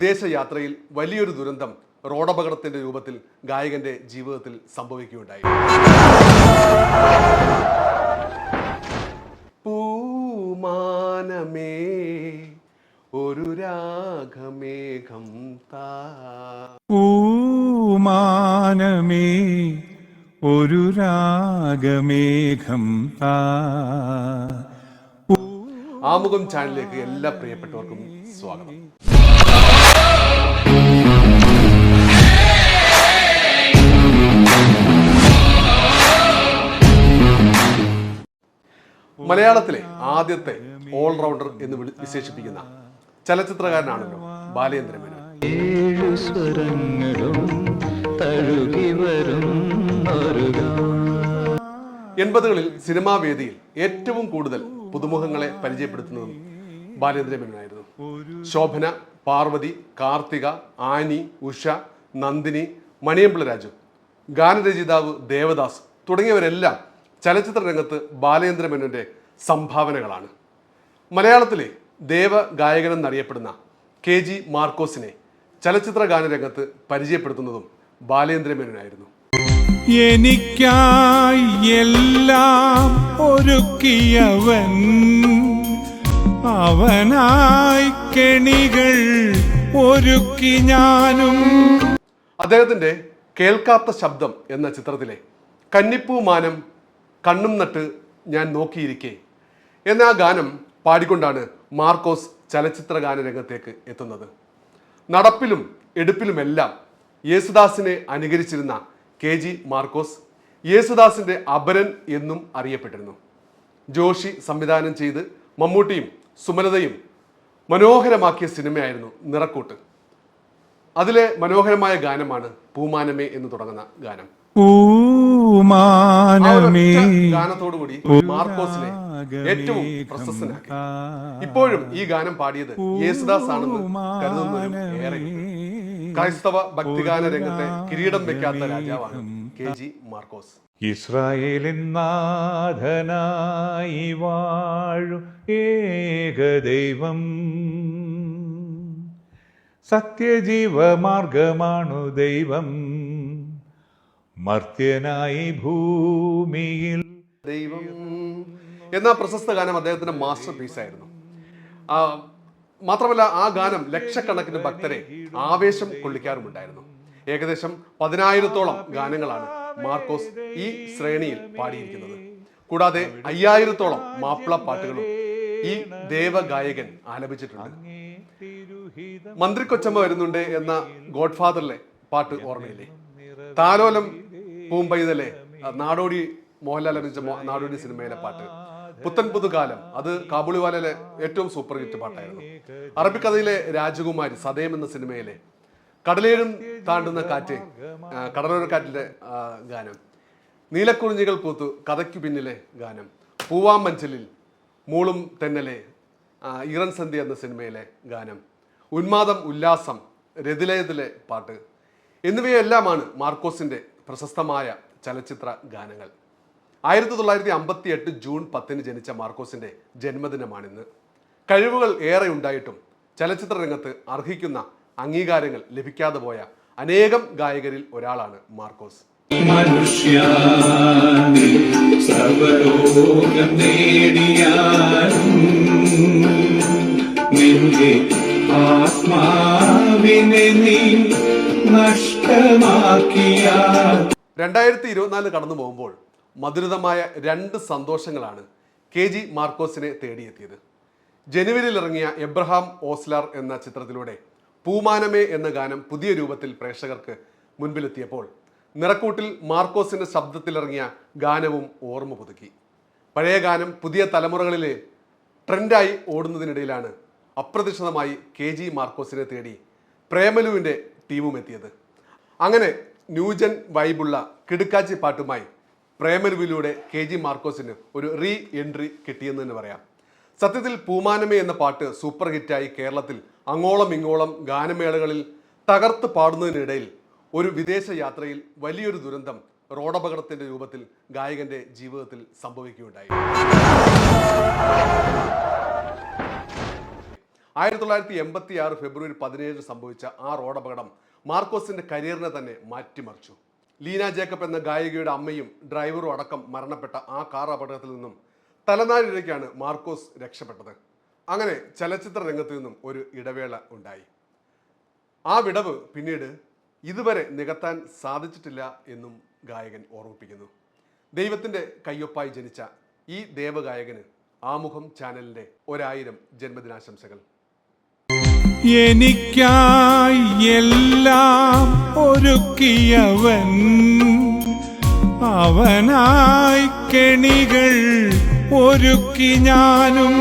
വിദേശ യാത്രയിൽ വലിയൊരു ദുരന്തം റോഡപകടത്തിന്റെ രൂപത്തിൽ ഗായകന്റെ ജീവിതത്തിൽ സംഭവിക്കുകയുണ്ടായി. പൂമാനമേ ഒരു രാഗമേഘം പൂമാനമേ ഒരു രാഗമേഘം താ. ആമുഖം ചാനലിലേക്ക് എല്ലാ പ്രിയപ്പെട്ടവർക്കും സ്വാഗതം. മലയാളത്തിലെ ആദ്യത്തെ ഓൾറൗണ്ടർ എന്ന് വിശേഷിപ്പിക്കുന്ന ചലച്ചിത്രകാരനാണല്ലോ ബാലേന്ദ്ര മേനോൻ. ഏഴു സ്വരങ്ങളും തഴുകി എൺപതുകളിൽ സിനിമാ വേദിയിൽ ഏറ്റവും കൂടുതൽ പുതുമുഖങ്ങളെ പരിചയപ്പെടുത്തുന്നതും ബാലേന്ദ്ര മേനോനായിരുന്നു. ശോഭന പാർവതി കാർത്തിക ആനി ഉഷ നന്ദിനി മണിയമ്പിള രാജു ഗാനരചയിതാവ് ദേവദാസ് തുടങ്ങിയവരെല്ലാം ചലച്ചിത്ര രംഗത്ത് ബാലേന്ദ്ര മേനോന്റെ സംഭാവനകളാണ്. മലയാളത്തിലെ ദേവ ഗായകനെന്നറിയപ്പെടുന്ന കെ ജി മാർക്കോസിനെ ചലച്ചിത്ര ഗാനരംഗത്ത് പരിചയപ്പെടുത്തുന്നതും ബാലേന്ദ്രമേനോനായിരുന്നു എനിക്കായി എല്ലാം ഒരുക്കിയവൻ അവനായി കെണികൾ ഒരുക്കി ഞാനും. അദ്ദേഹത്തിന്റെ കേൾക്കാത്ത ശബ്ദം എന്ന ചിത്രത്തിലെ കന്നിപ്പൂ മാനം കണ്ണും നട്ട് ഞാൻ നോക്കിയിരിക്കെ. എന്ന ആ ഗാനം പാടിക്കൊണ്ടാണ് മാർക്കോസ് ചലച്ചിത്ര ഗാന രംഗത്തേക്ക് എത്തുന്നത്. നടപ്പിലും എടുപ്പിലുമെല്ലാം യേസുദാസിനെ അനുകരിച്ചിരുന്ന കെ ജി മാർക്കോസ് യേസുദാസിന്റെ അപരൻ എന്നും അറിയപ്പെട്ടിരുന്നു. ജോഷി സംവിധാനം ചെയ്ത് മമ്മൂട്ടിയും സുമലതയും മനോഹരമാക്കിയ സിനിമയായിരുന്നു നിറക്കൂട്ട്. അതിലെ മനോഹരമായ ഗാനമാണ് പൂമാനമേ എന്ന് തുടങ്ങുന്ന ഗാനം. ഗാനത്തോടുകൂടി മാർക്കോസിനെ ഏറ്റവും പ്രശസ്തനാക്കി. ഇപ്പോഴും ഈ ഗാനം പാടിയത് യേസുദാസ് ആണെന്ന് കരുതുന്നവരും ഏറെ ക്രൈസ്തവ ഭക്തിഗാന രംഗത്തെ കിരീടം വെക്കാത്ത രാജാവാണ് കെ ജി മാർക്കോസ്. ഇസ്രായേലിൻ നാഥനായി വാഴു ഏകദൈവം സത്യജീവമാർഗമാണു ദൈവം. മർത്യനായി ഭൂമിയിൽ ദൈവം. എന്ന പ്രശസ്ത ഗാനം അദ്ദേഹത്തിന്റെ മാസ്റ്റർ പീസ് ആയിരുന്നു. മാത്രമല്ല ആ ഗാനം ലക്ഷക്കണക്കിന് ഭക്തരെ ആവേശം കൊള്ളിക്കാറുമുണ്ടായിരുന്നു. ഏകദേശം പതിനായിരത്തോളം ഗാനങ്ങളാണ് മാർക്കോസ് ഈ ശ്രേണിയിൽ പാടിയിരിക്കുന്നത്. കൂടാതെ അയ്യായിരത്തോളം മാപ്പിള പാട്ടുകളും ഈ ദേവഗായകൻ ആലപിച്ചിട്ടുണ്ട്. മന്ത്രി കൊച്ചമ്മ വരുന്നുണ്ട് എന്ന ഗോഡ്ഫാദറിലെ പാട്ട് ഓർമ്മയില്ലേ? താലോലം പൂമ്പൈതലെ നാടോടി മോഹൻലാൽ അഭിനയിച്ച നാടോടി സിനിമയിലെ പാട്ട്. പുത്തൻ പുതുകാലം അത് കാബുളിവാലയിലെ ഏറ്റവും സൂപ്പർ ഹിറ്റ് പാട്ടായിരുന്നു. അറബിക്കഥയിലെ രാജകുമാരി സദയം എന്ന സിനിമയിലെ കടലേഴും താണ്ടുന്ന കാറ്റ് കടലോര കാറ്റിന്റെ ഗാനം. നീലക്കുറിഞ്ഞികൾ പൂത്തു കഥയ്ക്കു പിന്നിലെ ഗാനം. പൂവാം മഞ്ചലിൽ മൂളും തെന്നലെ ഇറൻ സന്ധി എന്ന സിനിമയിലെ ഗാനം. ഉന്മാദം ഉല്ലാസം രതിലയത്തിലെ പാട്ട് എന്നിവയെല്ലാമാണ് മാർക്കോസിന്റെ പ്രശസ്തമായ ചലച്ചിത്ര ഗാനങ്ങൾ. ആയിരത്തി തൊള്ളായിരത്തി അമ്പത്തി എട്ട് ജൂൺ പത്തിന് ജനിച്ച മാർക്കോസിന്റെ ജന്മദിനമാണിന്ന്. കഴിവുകൾ ഏറെ ഉണ്ടായിട്ടും ചലച്ചിത്ര രംഗത്ത് അർഹിക്കുന്ന അംഗീകാരങ്ങൾ ലഭിക്കാതെ പോയ അനേകം ഗായകരിൽ ഒരാളാണ് മാർക്കോസ്. സർവലോകം നേടിയാലും നിന്റെ ആത്മാവിനെ നീ നഷ്ടമാക്കിയ രണ്ടായിരത്തി ഇരുപത്തിനാല് കടന്നു പോകുമ്പോൾ മധുരിതമായ രണ്ട് സന്തോഷങ്ങളാണ് കെ ജി മാർക്കോസിനെ തേടിയെത്തിയത്. ജനുവരിയിൽ ഇറങ്ങിയ എബ്രഹാം ഓസ്ലാർ എന്ന ചിത്രത്തിലൂടെ പൂമാനമേ എന്ന ഗാനം പുതിയ രൂപത്തിൽ പ്രേക്ഷകർക്ക് മുൻപിലെത്തിയപ്പോൾ നിറക്കൂട്ടിൽ മാർക്കോസിന്റെ ശബ്ദത്തിലിറങ്ങിയ ഗാനവും ഓർമ്മ പുതുക്കി. പഴയ ഗാനം പുതിയ തലമുറകളിലെ ട്രെൻഡായി ഓടുന്നതിനിടയിലാണ് അപ്രതീക്ഷിതമായി കെ ജി മാർക്കോസിനെ തേടി പ്രേമലുവിന്റെ ടീമും എത്തിയത്. അങ്ങനെ ന്യൂജൻ വൈബുള്ള കിടുക്കാച്ചി പാട്ടുമായി പ്രേമലുവിലൂടെ കെ ജി മാർക്കോസിന് ഒരു റീ എൻട്രി കിട്ടിയെന്ന് തന്നെ പറയാം. സത്യത്തിൽ പൂമാനമേ എന്ന പാട്ട് സൂപ്പർ ഹിറ്റായി കേരളത്തിൽ അങ്ങോളം ഇങ്ങോളം ഗാനമേളകളിൽ തകർത്ത് പാടുന്നതിനിടയിൽ ഒരു വിദേശ യാത്രയിൽ വലിയൊരു ദുരന്തം റോഡപകടത്തിന്റെ രൂപത്തിൽ ഗായകന്റെ ജീവിതത്തിൽ സംഭവിക്കുകയുണ്ടായി. ആയിരത്തി തൊള്ളായിരത്തി എൺപത്തി ആറ് ഫെബ്രുവരി പതിനേഴ് സംഭവിച്ച ആ റോഡപകടം മാർക്കോസിന്റെ കരിയറിനെ തന്നെ മാറ്റിമറിച്ചു. ലീന ജേക്കബ് എന്ന ഗായികയുടെ അമ്മയും ഡ്രൈവറും അടക്കം മരണപ്പെട്ട ആ കാർ അപകടത്തിൽ നിന്നും തലനാരിഴയ്ക്കാണ് മാർക്കോസ് രക്ഷപ്പെട്ടത്. അങ്ങനെ ചലച്ചിത്ര രംഗത്ത് നിന്നും ഒരു ഇടവേള ഉണ്ടായി. ആ വിടവ് പിന്നീട് ഇതുവരെ നികത്താൻ സാധിച്ചിട്ടില്ല എന്നും ഗായകൻ ഓർമ്മിപ്പിക്കുന്നു. ദൈവത്തിന്റെ കയ്യൊപ്പായി ജനിച്ച ഈ ദേവഗായകന് ആമുഖം ചാനലിന്റെ ഒരായിരം ജന്മദിനാശംസകൾ. എനിക്കായി എല്ലാം ഒരുക്കിയവൻ അവനായി കെണികൾ ഒരുക്കി ഞാനും